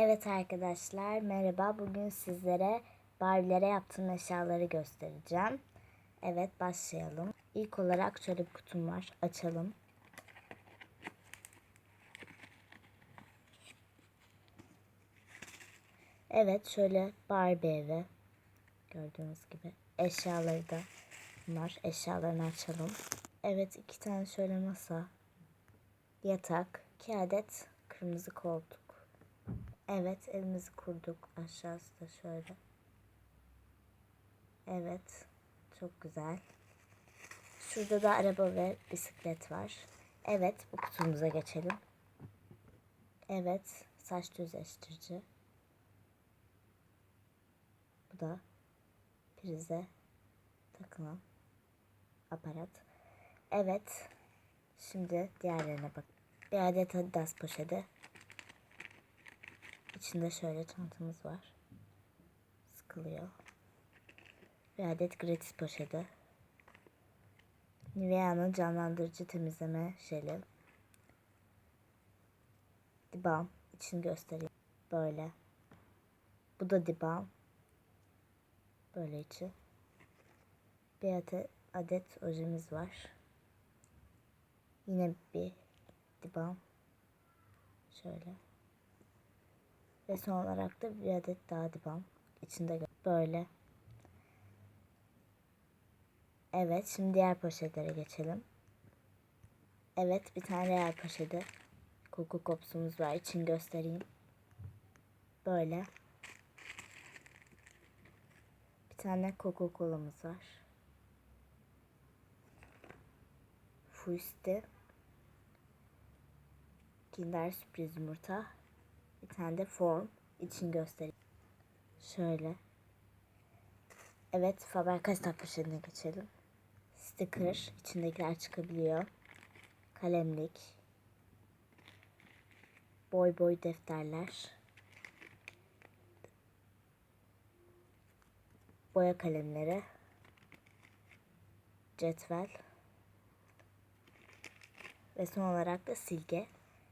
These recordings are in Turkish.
Evet arkadaşlar merhaba. Bugün sizlere Barbie'lere yaptığım eşyaları göstereceğim. Evet başlayalım. İlk olarak şöyle bir kutum var. Açalım. Evet şöyle Barbie evi. Gördüğünüz gibi. Eşyaları da bunlar. Eşyalarını açalım. Evet iki tane şöyle masa. Yatak. iki adet kırmızı koltuk. Evet evimizi kurduk. Aşağısı da şöyle. Evet. Çok güzel. Şurada da araba ve bisiklet var. Evet bu kutumuza geçelim. Evet saç düzleştirici. Bu da prize takılan aparat. Evet. Şimdi diğerlerine bak. Bir adet Adidas poşeti. İçinde şöyle çantamız var. Sıkılıyor. Bir adet gratis poşeti. Nivea'nın canlandırıcı temizleme jeli. Dibam. içini göstereyim. Böyle. Bu da dibam. Böyle içi. Bir adet ojemiz var. Yine bir dibam. Şöyle. Ve son olarak da bir adet daha dibam. İçinde böyle. Evet şimdi diğer poşetlere geçelim. Evet bir tane diğer poşeti. Koku kopsumuz var. İçini göstereyim. Böyle. Bir tane Coca Cola'mız var. Fuiste. Kinder sürpriz yumurta. Bir tane de form. için göstereyim. Şöyle. Evet Faber-Castell poşetine geçelim. Sticker. içindekiler çıkabiliyor. Kalemlik. Boy boy defterler. Boya kalemleri. Cetvel. Ve son olarak da silge.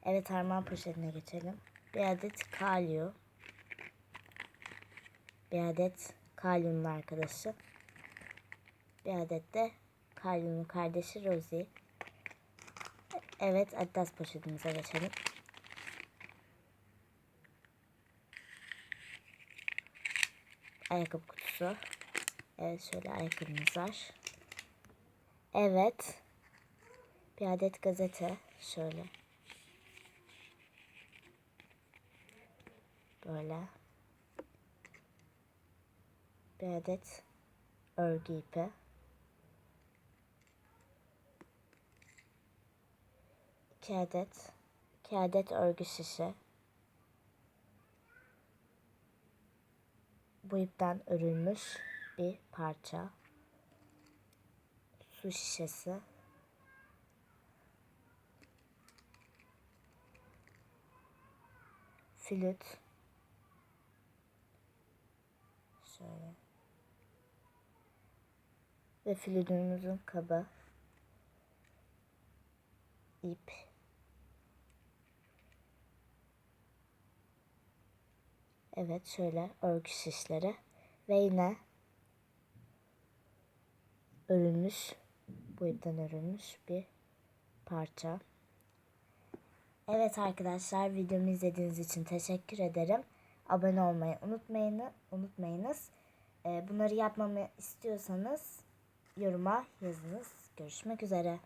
Evet harman poşetine geçelim. Bir adet kalyo. Bir adet kalyonun arkadaşı. Bir adet de kalyonun kardeşi Rosie. Evet Adidas poşetimize geçelim. Ayakkabı kutusu. Evet şöyle ayakkabımız var. Evet. Bir adet gazete. Şöyle. Böyle. Bir adet örgü ipi. İki adet. iki adet örgü şişi. Bu ipten örülmüş bir parça. Su şişesi. Flüt. Şöyle. Ve flütümüzün kabı. ip. Evet şöyle örgü şişleri ve yine örülmüş ipten örülmüş bir parça. Evet arkadaşlar videomu izlediğiniz için teşekkür ederim. Abone olmayı unutmayın, unutmayınız. Bunları yapmamı istiyorsanız yoruma yazınız. Görüşmek üzere.